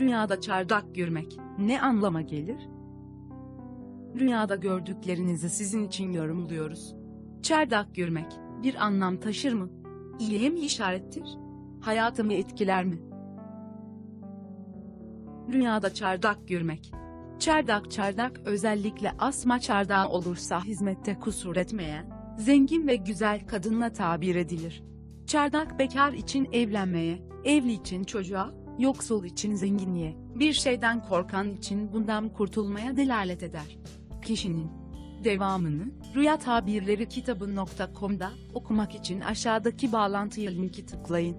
Rüyada çardak görmek ne anlama gelir? Rüyada gördüklerinizi sizin için yorumluyoruz. Çardak görmek bir anlam taşır mı? İyiye mi işarettir? Hayatımı etkiler mi? Rüyada çardak görmek. Çardak çardak özellikle asma çardağı olursa hizmette kusur etmeyen, zengin ve güzel kadınla tabir edilir. Çardak bekar için evlenmeye, evli için çocuğa, yoksul için zenginliğe, bir şeyden korkan için bundan kurtulmaya delalet eder. Kişinin devamını Rüya Tabirleri kitabı.com'da okumak için aşağıdaki bağlantıya linki tıklayın.